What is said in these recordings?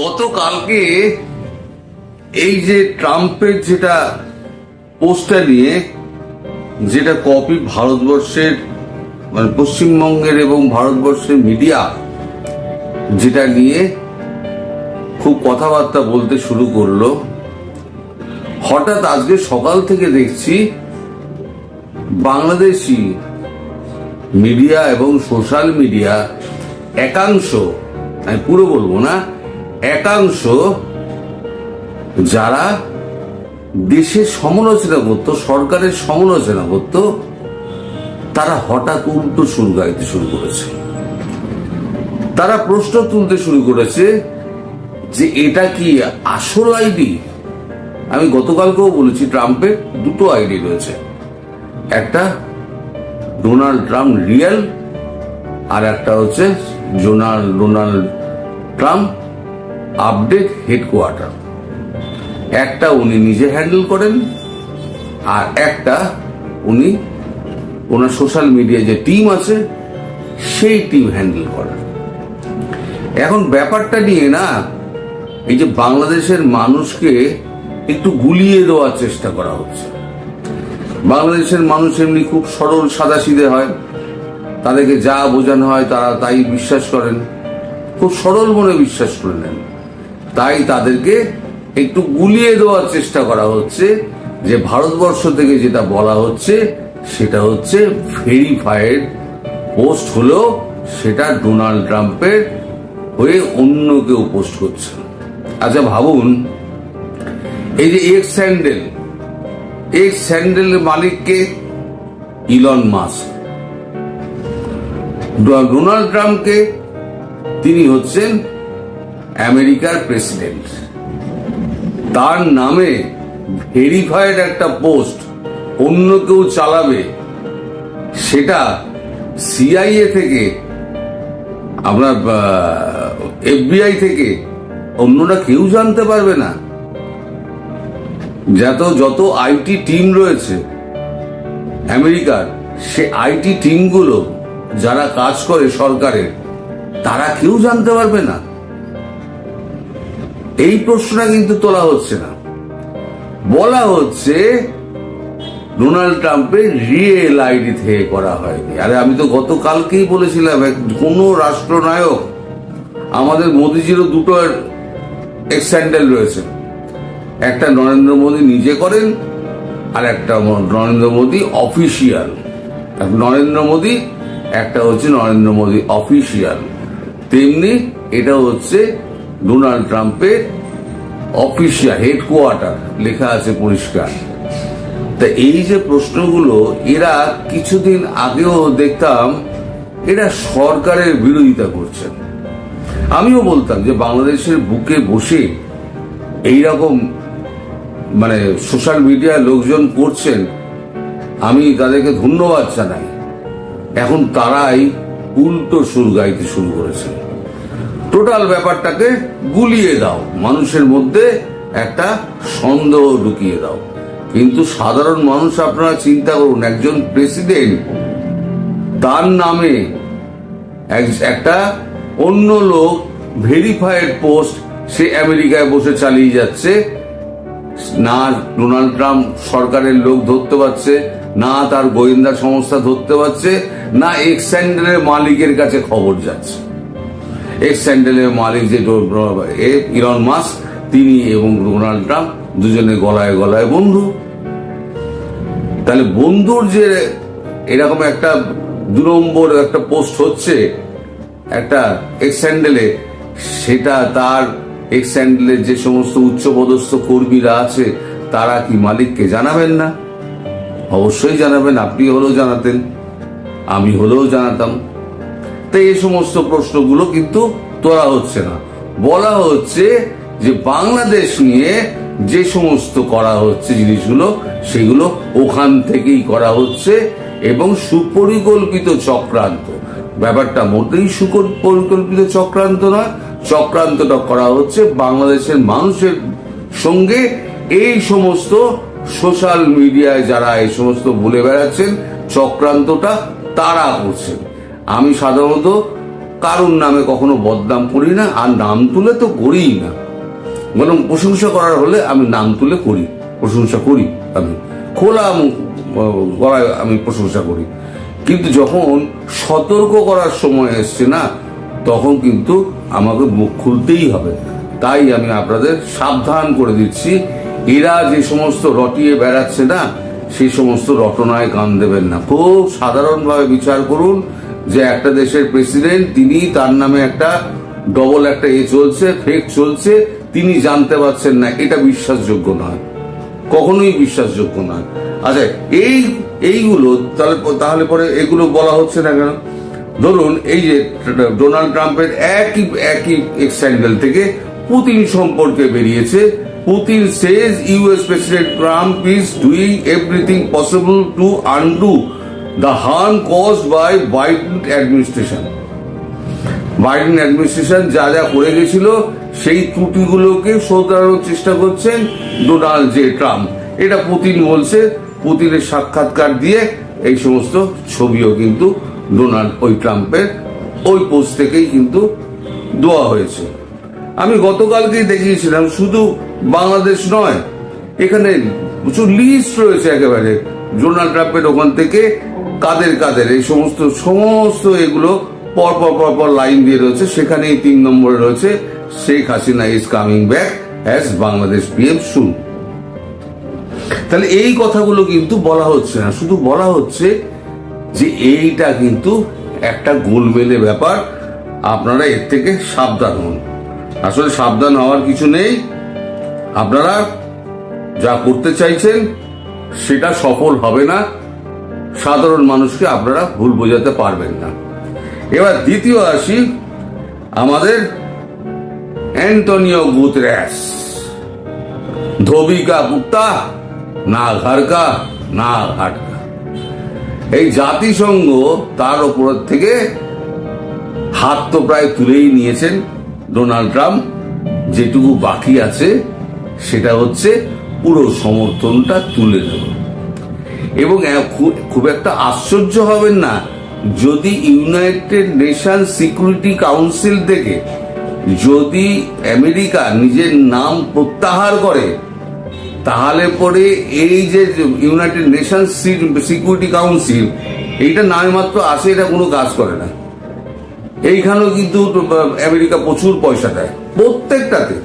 গতকালকে এই যে ট্রাম্পের যেটা পোস্টটা নিয়ে, যেটা কপি ভারতবর্ষের মানে পশ্চিমবঙ্গের এবং ভারতবর্ষের মিডিয়া যেটা নিয়ে খুব কথাবার্তা বলতে শুরু করল, হঠাৎ আজকে সকাল থেকে দেখছি বাংলাদেশি মিডিয়া এবং সোশ্যাল মিডিয়া একাংশ, আমি পুরো বলব না একাংশ যারা দেশের সমালোচনা করত, সরকারের সমালোচনা করত, তারা হঠাৎ উল্টো সুর গাইতে শুরু করেছে। তারা প্রশ্ন তুলতে শুরু করেছে যে এটা কি আসল আইডি আমি গতকালকেও বলেছি, ট্রাম্পের দুটো আইডি রয়েছে। একটা ডোনাল্ড ট্রাম্প রিয়েল, আর একটা হচ্ছে zonal Donald Trump update headquarter একটা উনি নিজে হ্যান্ডেল করেন, আর একটা উনি ওনার সোশ্যাল মিডিয়া যে টিম আছে, সেই টিম হ্যান্ডেল করেন। এখন ব্যাপারটা নিয়ে না, এই যে বাংলাদেশের মানুষকে একটু গুলিয়ে দেওয়ার চেষ্টা করা হচ্ছে। বাংলাদেশের মানুষ এমনি খুব সরল সাদা সিধে হয়, তাদেরকে যা বোঝানো হয় তারা তাই বিশ্বাস করেন। খুব সরল মনে বিশ্বাস করে নেন। তাই তাদেরকে একটু গুলিয়ে দেওয়ার চেষ্টা করা হচ্ছে। যে ভারতবর্ষ থেকে যেটা বলা হচ্ছে, সেটা হচ্ছে ভেরিফাইড পোস্ট হলেও সেটা ডোনাল্ড ট্রাম্পের হয়ে অন্য কেউ পোস্ট করছে আচ্ছা ভাবুন, এই যে এক্স স্যান্ডেল, এক্স স্যান্ডেলের মালিককে ইলন মাস্ক। ডোনাল্ড ট্রাম্পকে তিনি হচ্ছেন আমেরিকার প্রেসিডেন্ট। তার নামে ভেরিফাইড একটা পোস্ট অন্য কেউ চালাবে, সেটা সিআইএ থেকে আপনার এফবিআই থেকে, অন্যরা কেউ জানতে পারবে না। যত যত আইটি টিম রয়েছে আমেরিকার, সে আইটি টিমগুলো যারা কাজ করে সরকারের, তারা কেউ জানতে পারবে না। এই প্রশ্নটা কিন্তু তোলা হচ্ছে না। বলা হচ্ছে ডোনাল্ড ট্রাম্পের রিয়েল আইডি থেকে করা হয়নি। আরে আমি তো গতকালকেই বলেছিলাম কোনো রাষ্ট্রনায়ক, আমাদের মোদিজিরও দুটো এক্স্যান্ডেল রয়েছে। একটা নরেন্দ্র মোদী নিজে করেন, আর একটা নরেন্দ্র মোদী অফিসিয়াল নরেন্দ্র মোদী, একটা হচ্ছে নরেন্দ্র মোদী অফিসিয়াল তেমনি এটা হচ্ছে ডোনাল্ড ট্রাম্পের অফিসিয়াল হেডকোয়ার্টার লেখা আছে পরিষ্কার। তা এই যে প্রশ্নগুলো, এরা কিছুদিন আগেও দেখতাম এরা সরকারের বিরোধিতা করছেন। আমিও বলতাম যে বাংলাদেশের বুকে বসে এইরকম মানে সোশ্যাল মিডিয়ায় লোকজন করছেন, আমি তাদেরকে ধন্যবাদ জানাই। এখন তারাই উল্টো সুর গাইতে শুরু করেছে। টোটাল ব্যাপারটাকে গুলিয়ে দাও। মানুষের মধ্যে একটা সন্দেহ ঢুকিয়ে দাও। কিন্তু সাধারণ মানুষ আপনারা চিন্তা করুন, একজন প্রেসিডেন্ট তার নামে এক- একটা অন্য লোক ভেরিফাইড পোস্ট সে আমেরিকায় বসে চালিয়ে যাচ্ছে। না ডোনাল্ড ট্রাম্প সরকারের লোক ধরতে পারছে, না তার গোয়েন্দা সংস্থা ধরতে পারছে, না এক্স স্যান্ডেলের মালিকের কাছে খবর যাচ্ছে। এক্স স্যান্ডেলের মালিক যে ইলন মাস্ক, তিনি এবং ডোনাল্ড ট্রাম্প দুজনে গলায় গলায় বন্ধু। তাহলে বন্ধুর যে এরকম একটা দু নম্বর একটা পোস্ট হচ্ছে, একটা এক্স স্যান্ডেলে, সেটা তার এক্স স্যান্ডেলের যে সমস্ত উচ্চপদস্থ কর্মীরা আছে, তারা কি মালিককে জানাবেন না? অবশ্যই জানাবেন, আপনি হলেও জানাতেন, আমি হলেও জানাতাম। তো এই সমস্ত প্রশ্নগুলো কিন্তু তোলা হচ্ছে না। বলা হচ্ছে যে বাংলাদেশ নিয়ে যে সমস্ত করা হচ্ছে জিনিসগুলো, সেগুলো ওখান থেকেই করা হচ্ছে এবং সুপরিকল্পিত চক্রান্ত। ব্যাপারটা মোটেই সুপরিকল্পিত চক্রান্ত নয় চক্রান্তটা করা হচ্ছে বাংলাদেশের মানুষের সঙ্গে এই সমস্ত সোশ্যাল মিডিয়ায় যারা এই সমস্ত বলে বেড়াচ্ছেন, চক্রান্তটা তারা করছেন। আমি সাধারণত কারুর নামে কখনো বদনাম করি না, আর নাম তুলে তো করিই না। বরং প্রশংসা করার হলে আমি নাম তুলে করি, প্রশংসা করি আমি। খোলা গলায় আমি প্রশংসা করি। কিন্তু যখন সতর্ক করার সময় এসছে না, তখন কিন্তু আমাকে মুখ খুলতেই হবে। তাই আমি আপনাদের সাবধান করে দিচ্ছি। এরা যে সমস্ত রটিয়ে বেড়াচ্ছে না, সেই সমস্ত রটনায় কান দেবেন না। খুব সাধারণভাবে বিচার করুন যে একটা দেশের প্রেসিডেন্ট তিনি তার নামে একটা ডবল একটা এ চলছে ফেক চলছে, তিনি জানতে পারছেন না, এটা বিশ্বাসযোগ্য নয়। কখনোই বিশ্বাসযোগ্য নয়। আচ্ছা এই, এইগুলো, তাহলে তাহলে পরে এগুলো বলা হচ্ছে না কেন? ধরুন, এই যে ডোনাল্ড ট্রাম্পের একই একই এক্সাইন্ডেল থেকে পুতিন সম্পর্কে বেরিয়েছে। Putin says US president Trump is doing everything possible to undo the harm cause by Biden administration Biden administration যা যা করে গেছিল, সেই ত্রুটিগুলোকে শোধরানোর চেষ্টা করছেন ডোনাল্ড জে ট্রাম্প এটা পুতিন বলছে, পুতিনের সাক্ষাৎকার দিয়ে এই সমস্ত ছবিও কিন্তু ডোনাল্ড ওই ট্রাম্পের ওই পোস্ট থেকেই কিন্তু দেওয়া হয়েছে। আমি গতকালকেই দেখিয়েছিলাম, শুধু বাংলাদেশ নয়, এখানে প্রচুর লিস্ট রয়েছে একেবারে। ডোনাল্ড ট্রাম্পের ওখান থেকে কাদের কাদের, এই সমস্ত সমস্ত এগুলো পর পর পর পর লাইন দিয়ে রয়েছে। সেখানেই তিন নম্বরে রয়েছে Sheikh Hasina is coming back as Bangladesh PM soon তাহলে এই কথাগুলো কিন্তু বলা হচ্ছে না। শুধু বলা হচ্ছে যে এইটা কিন্তু একটা গোলমেলে ব্যাপার। আপনারা এর থেকে সাবধান হন। আসলে সাবধান হওয়ার কিছু নেই। আপনারা যা করতে চাইছেন সেটা সফল হবে না। সাধারণ মানুষকে আপনারা ভুল বোঝাতে পারবেন না। এবার দ্বিতীয় আসি, আমাদের অ্যান্টনিও গুতরেস। ধোবি কা কুত্তা না ঘর কা না ঘাট কা এই জাতিসংঘ তার ওপর থেকে হাত তো প্রায় তুলেই নিয়েছেন ডোনাল্ড ট্রাম্প। যেটুকু বাকি আছে, সেটা হচ্ছে পুরো সমর্থনটা তুলে নেব এবং খুব একটা আশ্চর্য হবেন না, যদি ইউনাইটেড নেশন সিকিউরিটি কাউন্সিল থেকে যদি আমেরিকা নিজের নাম প্রত্যাহার করে, তাহলে পরে এই যে ইউনাইটেড নেশন সিকিউরিটি কাউন্সিল, এইটা নামে মাত্র আসে, এটা কোনো কাজ করে না। এইখানেও কিন্তু আমেরিকা প্রচুর পয়সা দেয়, প্রত্যেকটাতে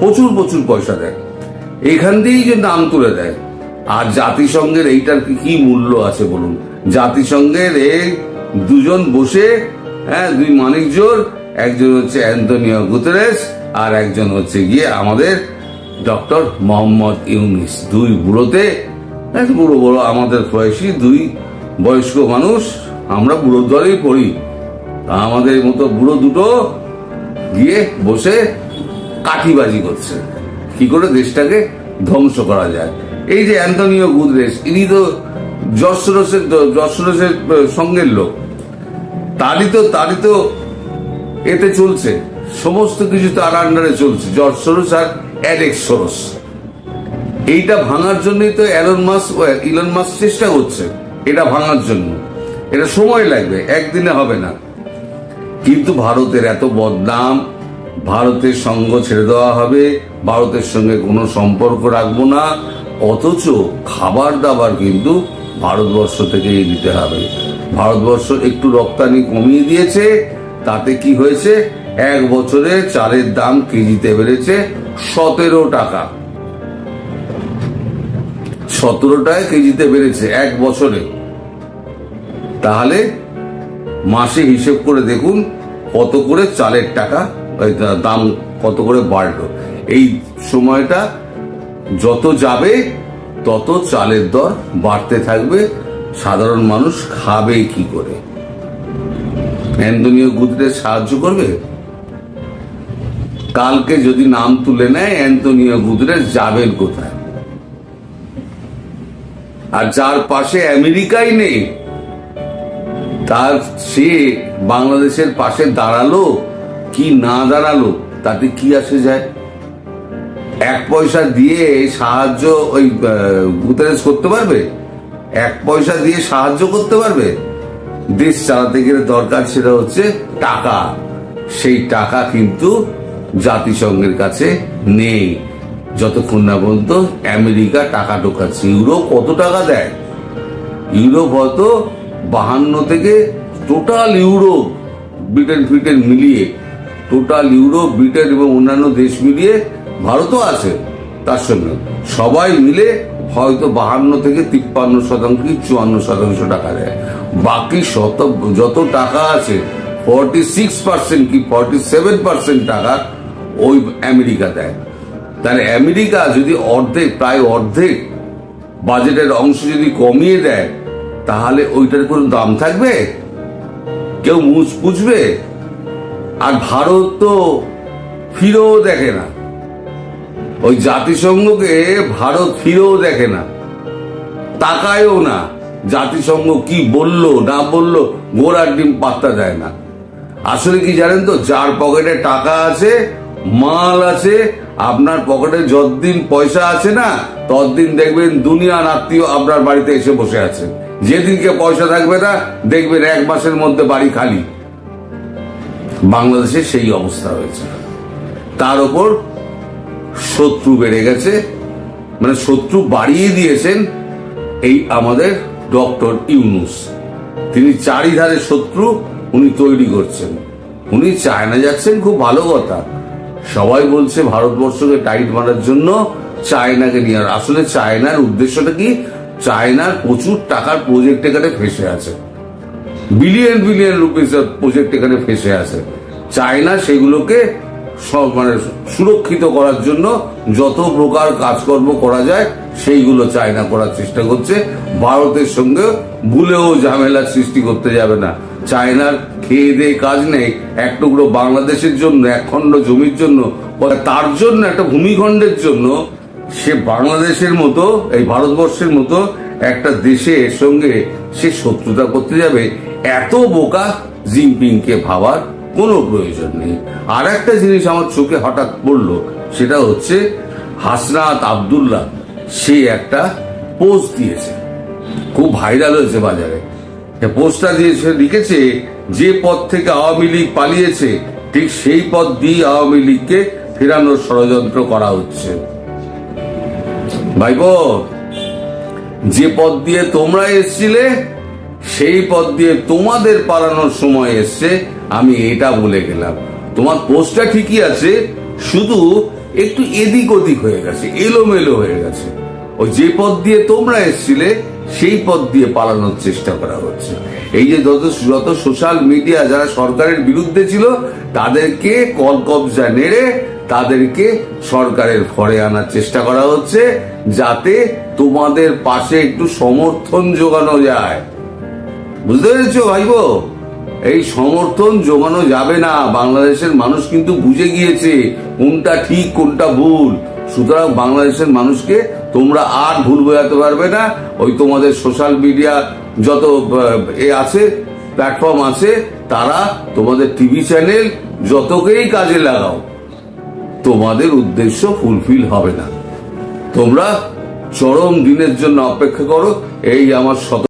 প্রচুর প্রচুর পয়সা দেয়। এখান দিয়েই যে নাম তুলে দেয়। আর জাতিসংঘের এইটার কি মূল্য আছে বলুন? জাতিসংঘের এই দুজন বসে হ্যাঁ দুই মানিক জোর একজন হচ্ছে অ্যান্টনিও গুতেরেস আর একজন হচ্ছে গিয়ে আমাদের ডক্টর মোহাম্মদ ইউনিস। দুই বুড়োতে এক বুড়ো বড় আমাদের বয়সী দুই বয়স্ক মানুষ, আমরা বুড়ো দলেই পড়ি। আমাদের মতো বুড়ো দুটো গিয়ে বসে কাঠিবাজি করছে। কি করে দেশটাকে ধ্বংস করা যায়? এই যে অ্যান্টনিও গুদরেস ইনি তো যশোরসের যশোরসের সঙ্গের লোক। তারই তো তারই তো এতে চলছে। সমস্ত কিছু তার আন্ডারে চলছে সোরস আর অ্যালেক্স সোরস। এইটা ভাঙার জন্যই তো অ্যালন মাস ও ইলন মাস চেষ্টা করছে, এটা ভাঙার জন্য। এটা সময় লাগবে, একদিনে হবে না। কিন্তু ভারতের এত বদনাম ভারতের সঙ্গ ছেড়ে দেওয়া হবে। ভারতের সঙ্গে কোনো সম্পর্ক রাখব না। অথচ খাবার দাবার কিন্তু ভারতবর্ষ থেকেই দিতে হবে। ভারতবর্ষ একটু রপ্তানি কমিয়ে দিয়েছে। তাতে কি হয়েছে? এক বছরে চালের দাম কেজিতে বেড়েছে সতেরো টাকা। সতেরো টাকা কেজিতে বেড়েছে এক বছরে। তাহলে মাসে হিসেব করে দেখুন কত করে চালের টাকা দাম কত করে বাড়লো? এই সময়টা যত যাবে, তত চালের দর বাড়তে থাকবে। সাধারণ মানুষ খাবে কি করে? অ্যান্টনিও গুদরেস সাহায্য করবে? কালকে যদি নাম তুলে নেয় অ্যান্টনিও গুদরেস যাবেন কোথায়? আর যার পাশে আমেরিকাই নেই, তার সে বাংলাদেশের পাশে দাঁড়াল কি না দাঁড়াল তাতে কি আসে যায়? এক পয়সা দিয়ে সাহায্য ওই গুতারেজ করতে পারবে? এক পয়সা দিয়ে সাহায্য করতে পারবে? দেশ চালাতে গেলে দরকার সেটা হচ্ছে টাকা। সেই টাকা কিন্তু জাতিসংঘের কাছে নেই। যতক্ষণ না পর্যন্ত আমেরিকা টাকা ঢোকাচ্ছে। ইউরোপ কত টাকা দেয়? ইউরোপ হয়তো বাহান্ন থেকে টোটাল ইউরোপ ব্রিটেন ফ্রিটেন মিলিয়ে। টোটাল ইউরোপ, ব্রিটেন এবং অন্যান্য দেশ মিলিয়ে ভারতও আছে তার সঙ্গে। সবাই মিলে হয়তো বাহান্ন থেকে তিপ্পান্ন শতাংশ কি চুয়ান্ন শতাংশ টাকা দেয়। বাকি শত, যত টাকা আছে ফর্টি সিক্স পার্সেন্ট কি ফর্টি সেভেন পার্সেন্ট টাকা ওই আমেরিকা দেয়। তাহলে আমেরিকা যদি অর্ধেক, প্রায় অর্ধেক বাজেটের অংশ যদি কমিয়ে দেয়, তাহলে ওইটার কোনো দাম থাকবে? কেউ মুছ পুছবে? আর ভারত তো ফিরেও দেখে না। ওই জাতিসংঘকে ভারত ফিরেও দেখে না। তাকায়ও না, জাতিসংঘ কি বলল, না বলল, গোড়ার ডিম পাত্তা দেয় না। আসলে কি জানেন তো, যার পকেটে টাকা আছে, মাল আছে, আপনার পকেটে যতদিন পয়সা আছে না, ততদিন দেখবেন দুনিয়ার আত্মীয় আপনার বাড়িতে এসে বসে আছে যেদিনকে পয়সা থাকবে না, দেখবেন এক মাসের মধ্যে বাড়ি খালি। বাংলাদেশে সেই অবস্থা হয়েছে। তার ওপর শত্রু বেড়ে গেছে মানে শত্রু বাড়িয়ে দিয়েছেন এই আমাদের ডক্টর ইউনুস। তিনি চারিধারে শত্রু উনি তৈরি করছেন। উনি চায়না যাচ্ছেন, খুব ভালো কথা। সবাই বলছে ভারতবর্ষকে টাইট মারার জন্য চায়নাকে নিয়ে আসলে চায়নার উদ্দেশ্যটা কি? চায়নার প্রচুর টাকার প্রজেক্ট এখানে ফেসে আছে। বিলিয়ন বিলিয়ন রুপিস প্রজেক্ট এখানে ফেসে আছে। চায়না সেগুলোকে সব মানে সুরক্ষিত করার জন্য যত প্রকার কাজকর্ম করা যায়, সেইগুলো চায়না করার চেষ্টা করছে। ভারতের সঙ্গে ভুলেও ঝামেলার সৃষ্টি করতে যাবে না। চায়নার খেয়ে দিয়ে কাজ নেই, এক টুকরো বাংলাদেশের জন্য, এক খণ্ড জমির জন্য তার জন্য একটা ভূমিখণ্ডের জন্য সে বাংলাদেশের মতো, এই ভারতবর্ষের মতো একটা দেশের সঙ্গে সে শত্রুতা করতে যাবে। এত বোকা জিনপিংকে ভাবার কোনো প্রয়োজন নেই। আর একটা জিনিস আমার চোখে হঠাৎ পড়ল, সেটা হচ্ছে হাসনাত আবদুল্লাহ, সে একটা পোস্ট দিয়েছে। খুব ভাইরাল হয়েছে বাজারে। পোস্টটা দিয়েছে লিখেছে, যে পদ থেকে আওয়ামী লীগ পালিয়েছে, ঠিক সেই পথ দিয়ে আওয়ামী লীগকে ফেরানোর ষড়যন্ত্র করা হচ্ছে। ভাইবো যে পদ দিয়ে তোমরা এসছিলে সেই পথ দিয়ে তোমাদের পালানোর সময় এসছে, আমি এটা বলে গেলাম। তোমার পোস্টটা ঠিকই আছে, শুধু একটু এদিক ওদিক হয়ে গেছে, এলোমেলো হয়ে গেছে। ওই যে পথ দিয়ে তোমরা এসছিলে, সেই পথ দিয়ে পালানোর চেষ্টা করা হচ্ছে। এই যে যত যত সোশ্যাল মিডিয়া যারা সরকারের বিরুদ্ধে ছিল, তাদেরকে কল কবজা নেড়ে তাদেরকে সরকারের ফরে আনার চেষ্টা করা হচ্ছে, যাতে তোমাদের পাশে একটু সমর্থন যোগানো যায়। বুঝতে পেরেছ, ভাইবো? এই সমর্থন জোগানো যাবে না। বাংলাদেশের মানুষ কিন্তু বুঝে গিয়েছে কোনটা ঠিক, কোনটা ভুল। সুতরাং বাংলাদেশের মানুষকে তোমরা আর ভুল বোঝাতে পারবে না। ওই তোমাদের সোশ্যাল মিডিয়া যত এ আছে প্ল্যাটফর্ম আছে, তারা তোমাদের টিভি চ্যানেল যতকেই কাজে লাগাও, তোমাদের উদ্দেশ্য ফুলফিল হবে না। তোমরা চরম দিনের জন্য অপেক্ষা করো। এই আমার শত